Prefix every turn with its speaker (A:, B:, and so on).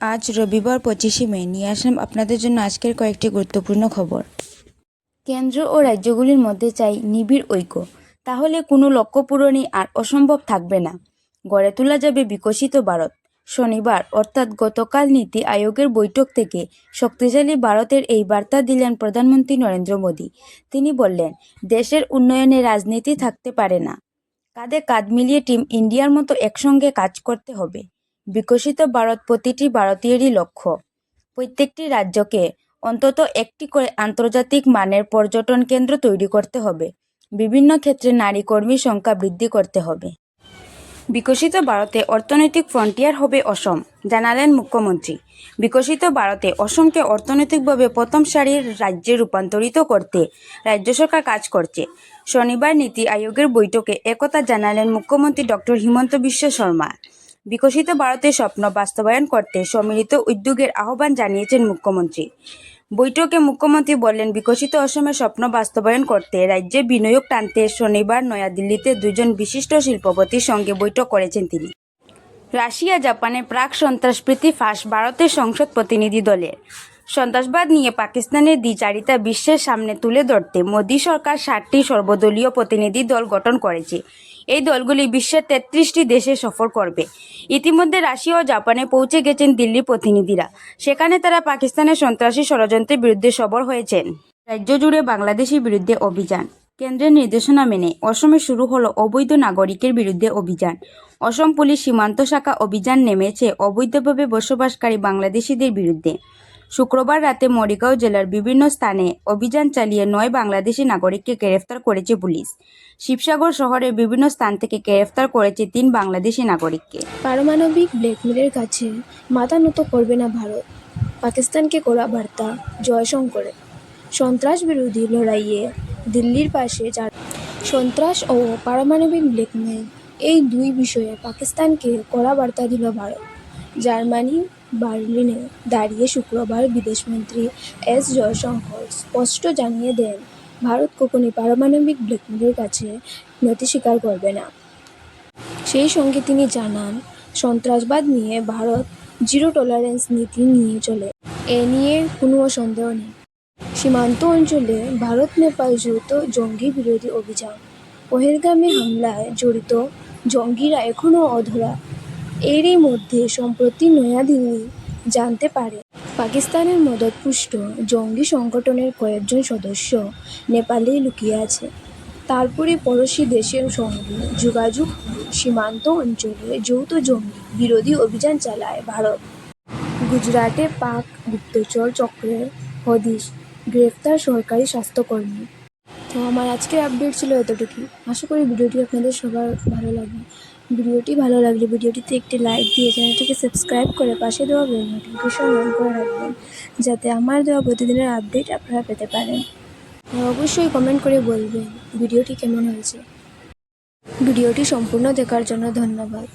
A: আজ রবিবার পঁচিশে মে। নিয়ে আসলাম আপনাদের জন্য আজকের কয়েকটি গুরুত্বপূর্ণ খবর। কেন্দ্র ও রাজ্যগুলির মধ্যে চাই নিবিড় ঐক্য। তাহলে কোনো লক্ষ্য পূরণই আর অসম্ভব থাকবে না। গড়ে তোলা যাবে বিকশিত ভারত। শনিবার, অর্থাৎ গতকাল নীতি আয়োগের বৈঠক থেকে শক্তিশালী ভারতের এই বার্তা দিলেন প্রধানমন্ত্রী নরেন্দ্র মোদী। তিনি বললেন, দেশের উন্নয়নে রাজনীতি থাকতে পারে না। কাঁধে কাঁধ মিলিয়ে টিম ইন্ডিয়ার মতো একসঙ্গে কাজ করতে হবে। বিকশিত ভারত প্রতিটি ভারতীয়েরই লক্ষ্য। প্রত্যেকটি রাজ্যকে অন্তত একটি করে আন্তর্জাতিক মানের পর্যটন কেন্দ্র তৈরি করতে হবে। বিভিন্ন ক্ষেত্রে নারী কর্মীর সংখ্যা বৃদ্ধি করতে হবে। বিকশিত ভারতে অর্থনৈতিক ফ্রন্টিয়ার হবে অসম, জানালেন মুখ্যমন্ত্রী। বিকশিত ভারতে অসমকে অর্থনৈতিকভাবে প্রথম সারির রাজ্যে রূপান্তরিত করতে রাজ্য সরকার কাজ করছে। শনিবার নীতি আয়োগের বৈঠকে একথা জানালেন মুখ্যমন্ত্রী ডক্টর হিমন্ত বিশ্ব শর্মা। বিকশিত ভারতের স্বপ্ন বাস্তবায়ন করতে সম্মিলিত উদ্যোগের আহ্বান জানিয়েছেন মুখ্যমন্ত্রী। বৈঠকে মুখ্যমন্ত্রী বললেন, বিকশিত অসমের স্বপ্ন বাস্তবায়ন করতে রাজ্যে বিনিয়োগ টানতে শনিবার নয়াদিল্লিতে দুজন বিশিষ্ট শিল্পপতির সঙ্গে বৈঠক করেছেন তিনি। রাশিয়া জাপানে প্রাক সন্ত্রাসপ্রীতি ফাঁস ভারতের সংসদ প্রতিনিধি দলের সন্ত্রাসবাদ নিয়ে পাকিস্তানের দ্বিচারিতা বিশ্বের সামনে তুলে ধরতে মোদী সরকার ষাটটি সর্বদলীয় প্রতিনিধি দল গঠন করেছে। এই দলগুলি বিশ্বের তেত্রিশটি দেশে সফর করবে। ইতিমধ্যে রাশিয়া ও জাপানে পৌঁছে গেছেন দিল্লির প্রতিনিধিরা। সেখানে তারা পাকিস্তানের সন্ত্রাসী ষড়যন্ত্রের বিরুদ্ধে সবর হয়েছেন। রাজ্য জুড়ে বাংলাদেশের বিরুদ্ধে অভিযান। কেন্দ্রের নির্দেশনা মেনে অসমে শুরু হলো অবৈধ নাগরিকের বিরুদ্ধে অভিযান। অসম পুলিশ সীমান্ত শাখা অভিযান নেমেছে অবৈধভাবে বসবাসকারী বাংলাদেশিদের বিরুদ্ধে। শুক্রবার রাতে মরিগাঁও জেলার বিভিন্ন স্থানে অভিযান চালিয়ে নয় বাংলাদেশি নাগরিককে গ্রেফতার করেছে পুলিশ। শিবসাগর শহরের বিভিন্ন স্থান থেকে গ্রেফতার করেছে তিন বাংলাদেশি নাগরিককে।
B: পারমাণবিক ব্ল্যাকমেলের কাছে মাথা নত করবে না ভারত। পাকিস্তানকে করা বার্তা জয়শঙ্করের সন্ত্রাস বিরোধী লড়াইয়ে দিল্লির পাশে চার সন্ত্রাস ও পারমাণবিক ব্ল্যাকমেল এই দুই বিষয়ে পাকিস্তানকে কড়া বার্তা দিল ভারত। জার্মানি বার্লিনে দাঁড়িয়ে শুক্রবার বিদেশমন্ত্রী এস জয়শঙ্কর স্পষ্ট জানিয়ে দেন, ভারত কখনই পারমাণবিক ব্ল্যাকমেলের কাছে নতি স্বীকার করবে না। সেই সঙ্গে তিনি জানান, সন্ত্রাসবাদ নিয়ে ভারত জিরো টলারেন্স নীতি নিয়ে চলে। এ নিয়ে কোনো সন্দেহ নেই। সীমান্ত অঞ্চলে ভারত, নেপাল যৌথ জঙ্গি বিরোধী অভিযান, পহেলগামে হামলায় জড়িত জঙ্গিরা এখনও অধরা। এরই মধ্যে সম্প্রতি নয়াদিল্লি জানতে পারে। পাকিস্তানের মদতপুষ্ট জঙ্গি সংগঠনের কয়েকজন সদস্য নেপালেই লুকিয়ে আছে। তারপরে পড়োশি দেশের সঙ্গে যোগাযোগ সীমান্ত অঞ্চলে যৌথ জঙ্গি বিরোধী অভিযান চালায় ভারত। গুজরাটে পাক গুপ্তচর চক্রের হদিশ, গ্রেফতার সরকারি স্বাস্থ্যকর্মী। তো আমার আজকের আপডেট ছিল এতটুকু আশা করি ভিডিওটি আপনাদের সবার ভালো লাগবে। ভিডিওটি ভালো লাগলে ভিডিওটিতে একটি লাইক দিয়ে চ্যানেলটিকে সাবস্ক্রাইব করে পাশে দেওয়া বেল নোটিফিকেশন অন করে রাখবেন, যাতে আমার দেওয়া প্রতিদিনের আপডেট আপনারা পেতে পারেন। অবশ্যই কমেন্ট করে বলবেন ভিডিওটি কেমন হয়েছে। ভিডিওটি সম্পূর্ণ দেখার জন্য ধন্যবাদ।